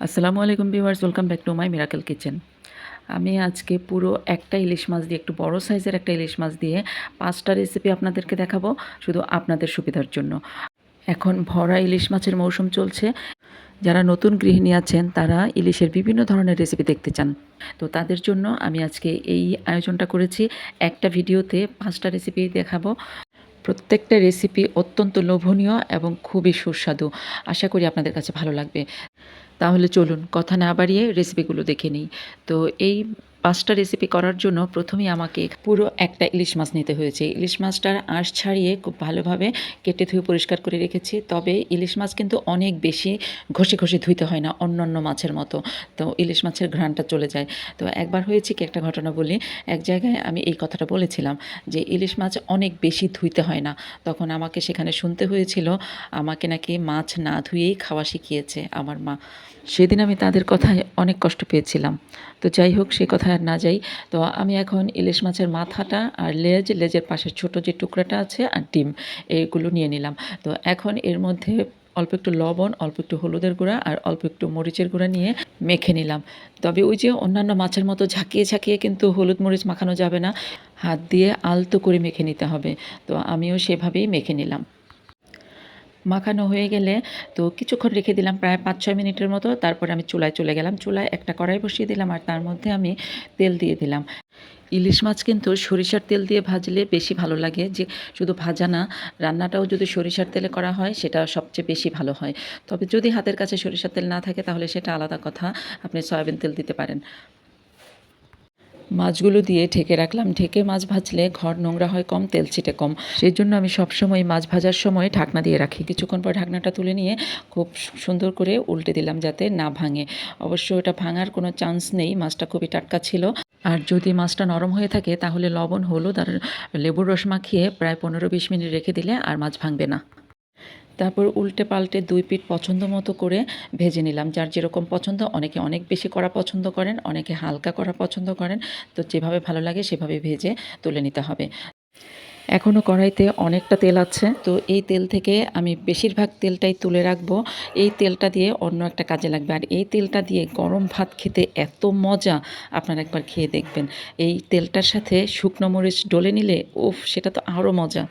আসসালামু আলাইকুম viewers, welcome back to my miracle kitchen. আমি আজকে পুরো একটা ইলিশ মাছ দিয়ে, একটু বড় সাইজের একটা ইলিশ মাছ দিয়ে পাঁচটা রেসিপি আপনাদেরকে দেখাবো শুধু আপনাদের সুবিধার জন্য। এখন ভরা ইলিশ মাছের মৌসুম চলছে। যারা নতুন গৃহিণী আছেন, তারা ইলিশের বিভিন্ন ধরনের রেসিপি দেখতে চান। তো তাদের জন্য আমি আজকে এই আয়োজনটা করেছি। একটা ভিডিওতে পাঁচটা রেসিপি দেখাবো। প্রত্যেকটা রেসিপি অত্যন্ত লোভনীয় এবং খুবই সুস্বাদু। আশা করি আপনাদের কাছে ভালো লাগবে। তাহলে চলুন কথা না বাড়িয়ে রেসিপিগুলো দেখে নিই। তো এই পাঁচটা রেসিপি করার জন্য প্রথমেই আমাকে পুরো একটা ইলিশ মাছ নিতে হয়েছে। ইলিশ মাছটার আঁশ ছাড়িয়ে খুব ভালোভাবে কেটে ধুয়ে পরিষ্কার করে রেখেছি। তবে ইলিশ মাছ কিন্তু অনেক বেশি ঘষে ঘষে ধুইতে হয় না অন্য অন্য মাছের মতো। তো ইলিশ মাছের ঘ্রাণটা চলে যায়। তো একবার হয়েছে কি একটা ঘটনা বলি। এক জায়গায় আমি এই কথাটা বলেছিলাম যে ইলিশ মাছ অনেক বেশি ধুইতে হয় না। তখন আমাকে সেখানে শুনতে হয়েছিল, আমাকে নাকি মাছ না ধুয়েই খাওয়া শিখিয়েছে আমার মা। সেদিন আমি তাদের কথায় অনেক কষ্ট পেয়েছিলাম। তো যাই হোক সে কথায় আর না যাই, তো আমি এখন ইলিশ মাছের মাথাটা আর লেজ, লেজের পাশের ছোট যে টুকরাটা আছে আর ডিম এইগুলো নিয়ে নিলাম। তো এখন এর মধ্যে অল্প একটু লবণ, অল্প একটু হলুদের গুঁড়া আর অল্প একটু মরিচের গুঁড়া নিয়ে মেখে নিলাম। তবে ওই যে অন্যান্য মাছের মতো ঝাঁকিয়ে ঝাঁকিয়ে কিন্তু হলুদ মরিচ মাখানো যাবে না। হাত দিয়ে আলতো করে মেখে নিতে হবে। তো আমিও সেভাবেই মেখে নিলাম। মাখানো হয়ে গেলে তো কিছুক্ষণ রেখে দিলাম প্রায় পাঁচ ছয় মিনিটের মতো। তারপরে আমি চুলায় চলে গেলাম। চুলায় একটা কড়াই বসিয়ে দিলাম আর তার মধ্যে আমি তেল দিয়ে দিলাম। ইলিশ মাছ কিন্তু সরিষার তেল দিয়ে ভাজলে বেশি ভালো লাগে। যে শুধু ভাজা না, রান্নাটাও যদি সরিষার তেলে করা হয়, সেটা সবচেয়ে বেশি ভালো হয়। তবে যদি হাতের কাছে সরিষার তেল না থাকে, তাহলে সেটা আলাদা কথা। আপনি সয়াবিন তেল দিতে পারেন। মাছগুলো দিয়ে ঢেকে রাখলাম। ঢেকে মাছ ভাজলে ঘর নোংরা হয়, কম, তেল ছিটে কম। সেই জন্য আমি সবসময় মাছ ভাজার সময় ঢাকনা দিয়ে রাখি। কিছুক্ষণ পর ঢাকনাটা তুলে নিয়ে খুব সুন্দর করে উল্টে দিলাম যাতে না ভাঙে। অবশ্য এটা ভাঙার কোনো চান্স নেই, মাছটা খুবই টাটকা ছিল। আর যদি মাছটা নরম হয়ে থাকে, তাহলে লবণ, হলুদ আর লেবুর রস মাখিয়ে প্রায় পনেরো বিশ মিনিট রেখে দিলে আর মাছ ভাঙবে না। তারপর উল্টে পাল্টে দুই পিঠ পছন্দ মতো করে ভেজে নিলাম। যার যেরকম পছন্দ, অনেকে অনেক বেশি করা পছন্দ করেন, অনেকে হালকা করা পছন্দ করেন। তো যেভাবে ভালো লাগে সেভাবে ভেজে তুলে নিতে হবে। এখনও কড়াইতে অনেকটা তেল আছে। তো এই তেল থেকে আমি বেশিরভাগ তেলটাই তুলে রাখব। এই তেলটা দিয়ে অন্য একটা কাজে লাগবে। আর এই তেলটা দিয়ে গরম ভাত খেতে এত মজা আপনারা একবার খেয়ে দেখবেন। এই তেলটার সাথে শুকনো মরিচ ডলে নিলে, উফ, সেটা তো আরও মজা।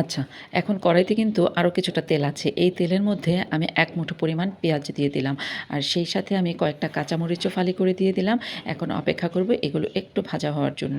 আচ্ছা এখন কড়াইতে কিন্তু আরও কিছুটা তেল আছে। এই তেলের মধ্যে আমি এক মুঠো পরিমাণ পেঁয়াজ দিয়ে দিলাম। আর সেই সাথে আমি কয়েকটা কাঁচামরিচও ফালি করে দিয়ে দিলাম। এখন অপেক্ষা করব এগুলো একটু ভাজা হওয়ার জন্য।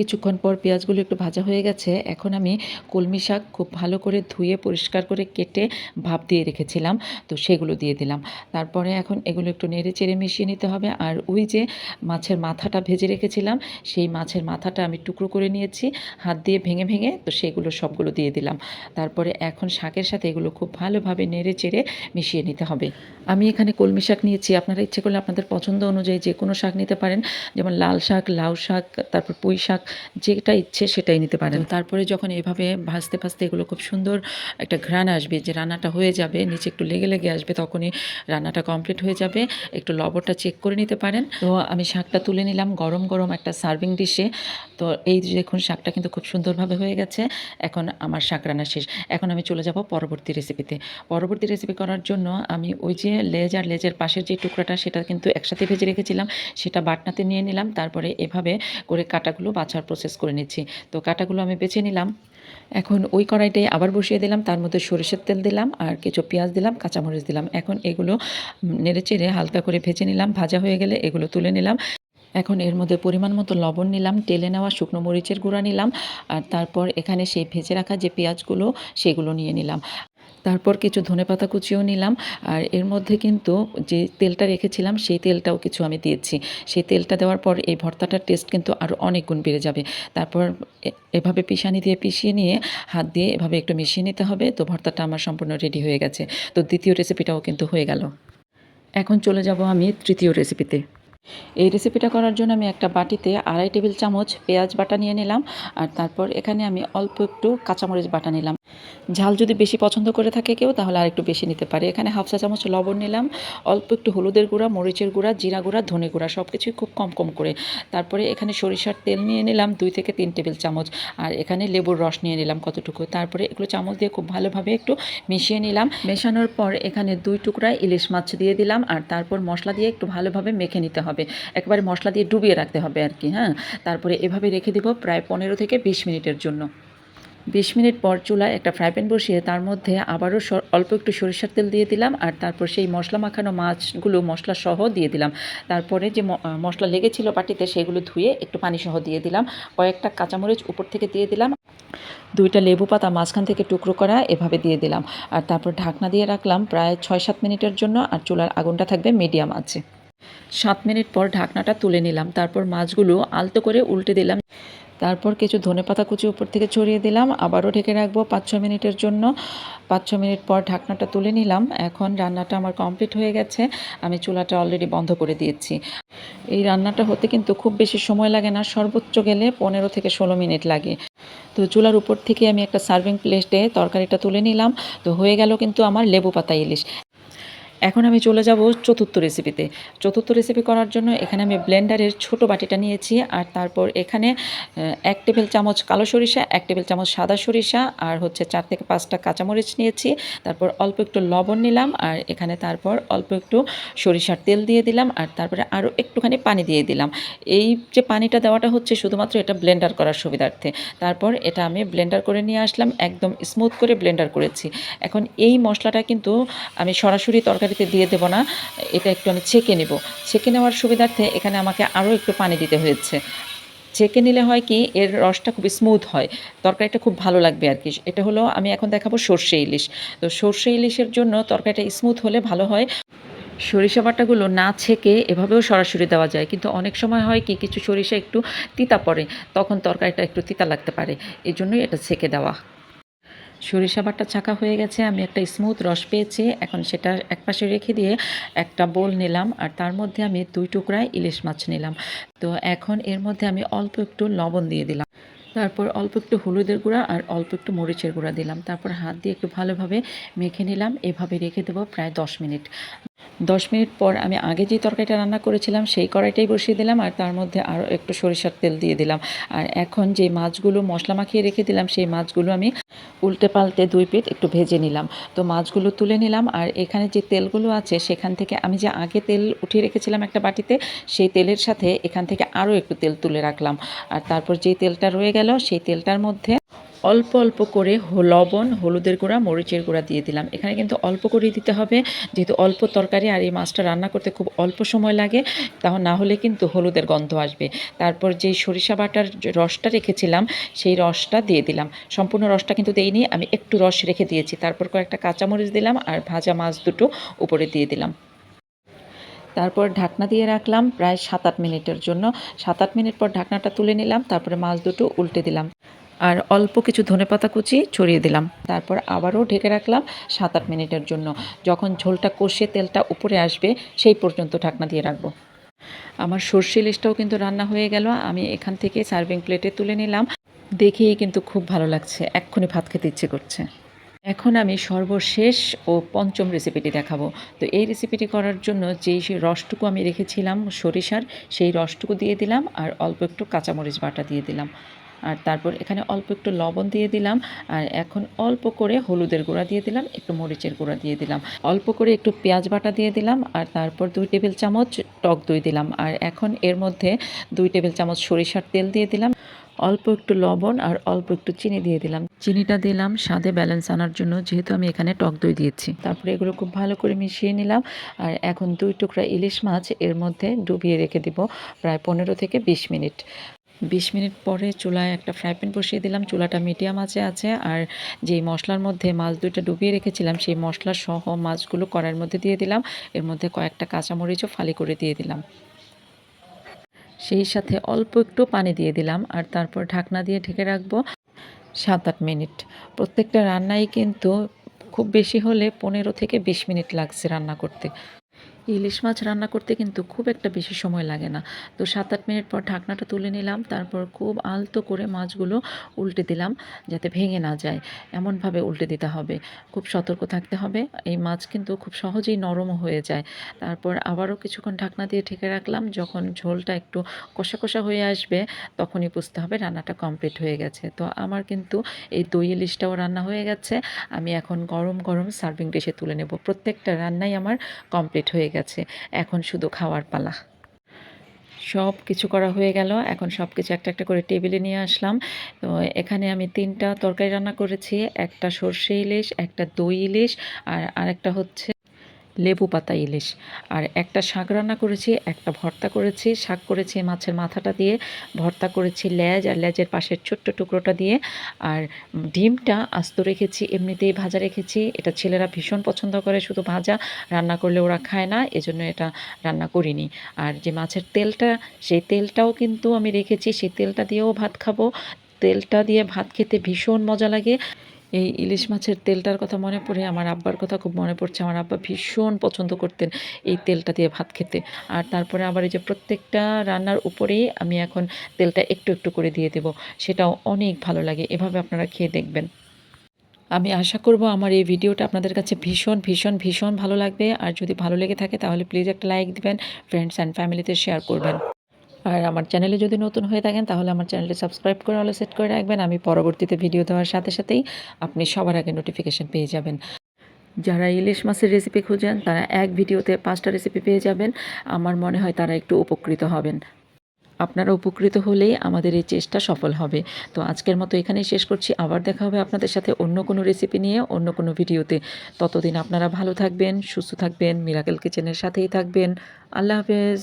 কিছুক্ষণ পর পেঁয়াজগুলো একটু ভাজা হয়ে গেছে, এখন আমি কলমি শাক খুব ভালো করে ধুয়ে পরিষ্কার করে কেটে ভাপ দিয়ে রেখেছিলাম, তো সেগুলো দিয়ে দিলাম। তারপরে এখন এগুলো একটু নেড়ে চেড়ে মিশিয়ে নিতে হবে, আর ওই যে মাছের মাথাটা ভেজে রেখেছিলাম, সেই মাছের মাথাটা আমি টুকরো করে নিয়েছি, হাত দিয়ে ভেঙে ভেঙে, তো সেগুলো সবগুলো দিয়ে দিলাম। তারপরে এখন শাকের সাথে এগুলো খুব ভালোভাবে নেড়ে চেড়ে মিশিয়ে নিতে হবে। আমি এখানে কলমি শাক নিয়েছি, আপনারা ইচ্ছে করলে আপনাদের পছন্দ অনুযায়ী যে কোনো শাক নিতে পারেন, যেমন লাল শাক, লাউ শাক, তারপর পুঁই শাক যেটা ইচ্ছে সেটাই নিতে পারেন। তারপরে যখন এভাবে ভাজতে ভাজতে এগুলো খুব সুন্দর একটা ঘ্রাণ আসবে, যে রান্নাটা হয়ে যাবে, নিচে একটু লেগে লেগে আসবে, তখনই রান্নাটা কমপ্লিট হয়ে যাবে। একটু লবণটা চেক করে নিতে পারেন। তো আমি শাকটা তুলে নিলাম গরম গরম একটা সার্ভিং ডিশে তো এই দেখুন শাকটা কিন্তু খুব সুন্দরভাবে হয়ে গেছে। এখন আমার শাক রান্না শেষ। এখন আমি চলে যাব পরবর্তী রেসিপিতে পরবর্তী রেসিপি করার জন্য আমি ওই যে লেজ আর লেজের পাশের যে টুকরাটা, সেটা কিন্তু একসাথে ভেজে রেখেছিলাম। সেটা বাটনাতে নিয়ে নিলাম। তারপরে এভাবে করে কাটাগুলো বাছার প্রসেস করে নিচ্ছি। তো কাটাগুলো আমি বেছে নিলাম। এখন ওই কড়াইটাই আবার বসিয়ে দিলাম। তার মধ্যে সরিষার তেল দিলাম আর কিছু পেঁয়াজ দিলাম, কাঁচামরিচ দিলাম। এখন এগুলো নেড়ে চেড়ে হালকা করে ভেজে নিলাম। ভাজা হয়ে গেলে এগুলো তুলে নিলাম। এখন এর মধ্যে পরিমাণ মতো লবণ নিলাম টেলে নেওয়া শুকনো মরিচের গুঁড়া নিলাম আর তারপর এখানে সেই ভেজে রাখা যে পেঁয়াজগুলো, সেগুলো নিয়ে নিলাম। তারপর কিছু ধনেপাতা কুচিও নিলাম। আর এর মধ্যে কিন্তু যে তেলটা রেখেছিলাম, সেই তেলটাও কিছু আমি দিয়েছি। সেই তেলটা দেওয়ার পর এই ভর্তাটার টেস্ট কিন্তু আরও অনেক গুণ বেড়ে যাবে। তারপর এভাবে পিসানি দিয়ে পিষিয়ে নিয়ে হাত দিয়ে এভাবে একটু মিশিয়ে নিতে হবে। তো ভর্তাটা আমার সম্পূর্ণ রেডি হয়ে গেছে। তো দ্বিতীয় রেসিপিটাও কিন্তু হয়ে গেল। এখন চলে যাব আমি তৃতীয় রেসিপিতে এই রেসিপিটা করার জন্য আমি একটা বাটিতে আড়াই টেবিল চামচ পেঁয়াজ বাটা নিয়ে নিলাম আর তারপর এখানে আমি অল্প একটু কাঁচামরিচ বাটা নিলাম। ঝাল যদি বেশি পছন্দ করে থাকে কেউ তাহলে আর একটু বেশি নিতে পারে। এখানে হাফ চা চামচ লবণ নিলাম, অল্প একটু হলুদের গুঁড়া, মরিচের গুঁড়া, জিরা গুঁড়া, ধনে গুঁড়া সব কিছুই খুব কম কম করে। তারপরে এখানে সরিষার তেল নিয়ে নিলাম দুই থেকে তিন টেবিল চামচ আর এখানে লেবুর রস নিয়ে নিলাম কতটুকু। তারপরে এগুলো চামচ দিয়ে খুব ভালোভাবে একটু মিশিয়ে নিলাম। মেশানোর পর এখানে দুই টুকরা ইলিশ মাছ দিয়ে দিলাম আর তারপর মশলা দিয়ে একটু ভালোভাবে মেখে নিতে হবে। একেবারে মশলা দিয়ে ডুবিয়ে রাখতে হবে আর কি হ্যাঁ? তারপরে এভাবে রেখে দিব প্রায় পনেরো থেকে বিশ মিনিটের জন্য। বিশ মিনিট পর চুলায় একটা ফ্রাই প্যান বসিয়ে তার মধ্যে আবারও অল্প একটু সরিষার তেল দিয়ে দিলাম আর তারপর সেই মশলা মাখানো মাছগুলো মশলা সহ দিয়ে দিলাম। তারপরে যে মশলা লেগেছিল পাটিতে সেগুলো ধুয়ে একটু পানি সহ দিয়ে দিলাম। কয়েকটা কাঁচামরিচ উপর থেকে দিয়ে দিলাম। দুইটা লেবু পাতা মাঝখান থেকে টুকরো করা এভাবে দিয়ে দিলাম। আর তারপর ঢাকনা দিয়ে রাখলাম প্রায় ছয় সাত মিনিটের জন্য আর চুলার আগুনটা থাকবে মিডিয়াম আছে সাত মিনিট পর ঢাকনাটা তুলে নিলাম। তারপর মাছগুলো আলতো করে উল্টে দিলাম। তারপর কিছু ধনেপাতা কুচি উপর থেকে ছড়িয়ে দিলাম। আবারও ঢেকে রাখব পাঁচ ছ মিনিটের জন্য। পাঁচ ছ মিনিট পর ঢাকনাটা তুলে নিলাম। এখন রান্নাটা আমার কমপ্লিট হয়ে গেছে। আমি চুলাটা অলরেডি বন্ধ করে দিয়েছি। এই রান্নাটা হতে কিন্তু খুব বেশি সময় লাগে না। সর্বোচ্চ গেলে পনেরো থেকে ষোলো মিনিট লাগে। তো চুলার উপর থেকে আমি একটা সার্ভিং প্লেটে তরকারিটা তুলে নিলাম। তো হয়ে গেল কিন্তু আমার লেবু পাতা ইলিশ। এখন আমি চলে যাব চতুর্থ রেসিপিতে চতুর্থ রেসিপি করার জন্য এখানে আমি ব্লেন্ডারের ছোট বাটিটা নিয়েছি আর তারপর এখানে এক টেবিল চামচ কালো সরিষা, এক টেবিল চামচ সাদা সরিষা আর হচ্ছে চার থেকে পাঁচটা কাঁচামরিচ নিয়েছি। তারপর অল্প একটু লবণ নিলাম আর এখানে তারপর অল্প একটু সরিষার তেল দিয়ে দিলাম আর তারপরে আরও একটুখানি পানি দিয়ে দিলাম। এই যে পানিটা দেওয়াটা হচ্ছে শুধুমাত্র এটা ব্লেন্ডার করার সুবিধার্থে। তারপর এটা আমি ব্লেন্ডার করে নিয়ে আসলাম, একদম স্মুথ করে ব্লেন্ডার করেছি। এখন এই মশলাটা কিন্তু আমি সরাসরি তরকারিতে দিয়ে দেবো না, এটা একটু আমি ছেঁকে নেব। ছেঁকে নেওয়ার সুবিধার্থে এখানে আমাকে আরও একটু পানি দিতে হয়েছে। ছেঁকে নিলে হয় কি, এর রসটা খুব স্মুথ হয়, তরকারিটা খুব ভালো লাগবে আর কি। এটা হলো আমি এখন দেখাবো সর্ষে ইলিশ। তো সর্ষে ইলিশের জন্য তরকারিটা স্মুথ হলে ভালো হয়। সরিষা বাটাগুলো না ছেঁকে এভাবেও সরাসরি দেওয়া যায়, কিন্তু অনেক সময় হয় কি, কিছু সরিষা একটু তিতা পড়ে, তখন তরকারিটা একটু তিতা লাগতে পারে। এই জন্যই এটা ছেঁকে দেওয়া। সরিষা বাটা ছাঁকা হয়ে গেছে, আমি একটা স্মুথ রস পেয়েছি, এখন সেটা একপাশে রেখে দিয়ে একটা বোল নিলাম, আর তার মধ্যে আমি দুই টুকরা ইলিশ মাছ নিলাম। তো এখন এর মধ্যে আমি অল্প একটু লবণ দিয়ে দিলাম। তারপর অল্প একটু হলুদের গুঁড়া আর অল্প একটু মরিচের গুঁড়া দিলাম। তারপর হাত দিয়ে একটু ভালোভাবে মেখে নিলাম, এভাবে রেখে দেবো প্রায় দশ মিনিট। দশ মিনিট পর আমি আগে যে তরকারিটা রান্না করেছিলাম, সেই কড়াইটাই বসিয়ে দিলাম আর তার মধ্যে আরও একটু সরিষার তেল দিয়ে দিলাম। আর এখন যে মাছগুলো মশলা মাখিয়ে রেখে দিলাম, সেই মাছগুলো আমি উল্টে পাল্টে দুই পিঠ একটু ভেজে নিলাম। তো মাছগুলো তুলে নিলাম আর এখানে যে তেলগুলো আছে, সেখান থেকে আমি যে আগে তেল উঠিয়ে রেখেছিলাম একটা বাটিতে, সেই তেলের সাথে এখান থেকে আরও একটু তেল তুলে রাখলাম। আর তারপর যেই তেলটা রয়ে গেল, সেই তেলটার মধ্যে অল্প অল্প করে লবণ, হলুদের গুঁড়া, মরিচের গুঁড়া দিয়ে দিলাম। এখানে কিন্তু অল্প করেই দিতে হবে। যেহেতু অল্প তরকারি আর এই মাছটা রান্না করতে খুব অল্প সময় লাগে তাহলে না হলে কিন্তু হলুদের গন্ধ আসবে। তারপর যেই সরিষা বাটার রসটা রেখেছিলাম, সেই রসটা দিয়ে দিলাম। সম্পূর্ণ রসটা কিন্তু দেইনি, আমি একটু রস রেখে দিয়েছি। তারপর কয়েকটা কাঁচামরিচ দিলাম আর ভাজা মাছ দুটো উপরে দিয়ে দিলাম। তারপর ঢাকনা দিয়ে রাখলাম প্রায় সাত আট মিনিটের জন্য। সাত আট মিনিট পর ঢাকনাটা তুলে নিলাম, তারপরে মাছ দুটো উল্টে দিলাম। আর অল্প কিছু ধনেপাতা কুচি ছড়িয়ে দিলাম। তারপর আবারও ঢেকে রাখলাম সাত আট মিনিটের জন্য। যখন ঝোলটা কষে তেলটা উপরে আসবে, সেই পর্যন্ত ঢাকনা দিয়ে রাখব। আমার সর্ষে লিস্টটাও কিন্তু রান্না হয়ে গেল। আমি এখান থেকে সার্ভিং প্লেটে তুলে নিলাম। দেখেই কিন্তু খুব ভালো লাগছে। এক্ষুনি ভাত খেতে ইচ্ছে করছে। এখন আমি সর্বশেষ ও পঞ্চম রেসিপিটি দেখাবো। তো এই রেসিপিটি করার জন্য যেই সেই রসটুকু আমি রেখেছিলাম, সরিষার, সেই রসটুকু দিয়ে দিলাম আর অল্প একটু কাঁচামরিচ বাটা দিয়ে দিলাম। আর তারপর এখানে অল্প একটু লবণ দিয়ে দিলাম আর এখন অল্প করে হলুদের গুঁড়া দিয়ে দিলাম, একটু মরিচের গুঁড়া দিয়ে দিলাম। অল্প করে একটু পেঁয়াজ বাটা দিয়ে দিলাম আর তারপর দুই টেবিল চামচ টক দই দিলাম। আর এখন এর মধ্যে দুই টেবিল চামচ সরিষার তেল দিয়ে দিলাম। অল্প একটু লবণ আর অল্প একটু চিনি দিয়ে দিলাম। চিনিটা দিলাম স্বাদে ব্যালেন্স আনার জন্য, যেহেতু আমি এখানে টক দই দিয়েছি। তারপরে এগুলো খুব ভালো করে মিশিয়ে নিলাম। আর এখন দুই টুকরা ইলিশ মাছ এর মধ্যে ডুবিয়ে রেখে দিব প্রায় পনেরো থেকে বিশ মিনিট। বিশ মিনিট পরে চুলায় একটা ফ্রাই প্যান বসিয়ে দিলাম। চুলাটা মিডিয়াম আছে আছে আর যেই মশলার মধ্যে মাছ দুইটা ডুবিয়ে রেখেছিলাম, সেই মশলা সহ মাছগুলো কড়াইয়ের মধ্যে দিয়ে দিলাম। এর মধ্যে কয়েকটা কাঁচামরিচও ফালি করে দিয়ে দিলাম। সেই সাথে অল্প একটু পানি দিয়ে দিলাম আর তারপর ঢাকনা দিয়ে ঢেকে রাখব সাত আট মিনিট। প্রত্যেকটা রান্নাই কিন্তু খুব বেশি হলে পনেরো থেকে বিশ মিনিট লাগছে রান্না করতে। ইলিশ মাছ রান্না করতে কিন্তু খুব একটা বেশি সময় লাগে না। তো সাত আট মিনিট পর ঢাকনাটা তুলে নিলাম, তারপর খুব আলতো করে মাছগুলো উল্টে দিলাম যাতে ভেঙে না যায়। এমনভাবে উল্টে দিতে হবে। খুব সতর্ক থাকতে হবে। এই মাছ কিন্তু খুব সহজেই নরমও হয়ে যায়। তারপর আবারও কিছুক্ষণ ঢাকনা দিয়ে ঢেকে রাখলাম। যখন ঝোলটা একটু কষা কষা হয়ে আসবে, তখনই বুঝতে হবে রান্নাটা কমপ্লিট হয়ে গেছে। তো আমার কিন্তু এই দই ইলিশটাও রান্না হয়ে গেছে। আমি এখন গরম গরম সার্ভিং ডিশে তুলে নেব। প্রত্যেকটা রান্নাই আমার কমপ্লিট হয়ে গেছে। এখন শুধু খাওয়ার পালা। সব কিছু করা হয়ে গেল, এখন সব কিছু একটা একটা করে টেবিলে নিয়ে আসলাম। তো এখানে আমি তিনটা তরকারি রান্না করেছি, একটা সর্ষে ইলিশ, একটা দই ইলিশ, আর আরেকটা হচ্ছে লেবু পাতা ইলিশ। আর একটা শাক রান্না করেছি, একটা ভর্তা করেছি, শাক করেছি মাছের মাথাটা দিয়ে, ভর্তা করেছি ল্যাজ আর ল্যাজের পাশের ছোট্ট টুকরোটা দিয়ে। আর ডিমটা আস্ত রেখেছি, এমনিতেই ভাজা রেখেছি। এটা ছেলেরা ভীষণ পছন্দ করে, শুধু ভাজা রান্না করলে ওরা খায় না, এজন্য এটা রান্না করিনি। আর যে মাছের তেলটা, সেই তেলটাও কিন্তু আমি রেখেছি, সেই তেলটা দিয়েও ভাত খাব। তেলটা দিয়ে ভাত খেতে ভীষণ মজা লাগে। এই ইলিশ মাছের তেলটার কথা মনে পড়ে, আমার আব্বার কথা খুব মনে পড়ছে। আমার আব্বা ভীষণ পছন্দ করতেন এই তেলটা দিয়ে ভাত খেতে। আর তারপরে আবার এই যে প্রত্যেকটা রান্নার উপরেই আমি এখন তেলটা একটু একটু করে দিয়ে দেব। সেটাও অনেক ভালো লাগে। এভাবে আপনারা খেয়ে দেখবেন। আমি আশা করব আমার এই ভিডিওটা আপনাদের কাছে ভীষণ ভীষণ ভীষণ ভালো লাগবে। আর যদি ভালো লেগে থাকে তাহলে প্লিজ একটা লাইক দিবেন ফ্রেন্ডস অ্যান্ড ফ্যামিলিতে শেয়ার করবেন। আর আমার চ্যানেলে যদি নতুন হয়ে থাকেন, তাহলে আমার চ্যানেলটি সাবস্ক্রাইব করে অলো সেট করে রাখবেন। আমি পরবর্তীতে ভিডিও দেওয়ার সাথে সাথেই আপনি সবার আগে নোটিফিকেশান পেয়ে যাবেন। যারা ইলিশ মাছের রেসিপি খুঁজেন, তারা এক ভিডিওতে পাঁচটা রেসিপি পেয়ে যাবেন। আমার মনে হয় তারা একটু উপকৃত হবেন। আপনারা উপকৃত হলেই আমাদের এই চেষ্টা সফল হবে। তো আজকের মতো এখানেই শেষ করছি। আবার দেখা হবে আপনাদের সাথে অন্য কোনো রেসিপি নিয়ে, অন্য কোনো ভিডিওতে ততদিন আপনারা ভালো থাকবেন, সুস্থ থাকবেন মিরাকেল কিচেনের সাথেই থাকবেন। আল্লাহ হাফেজ।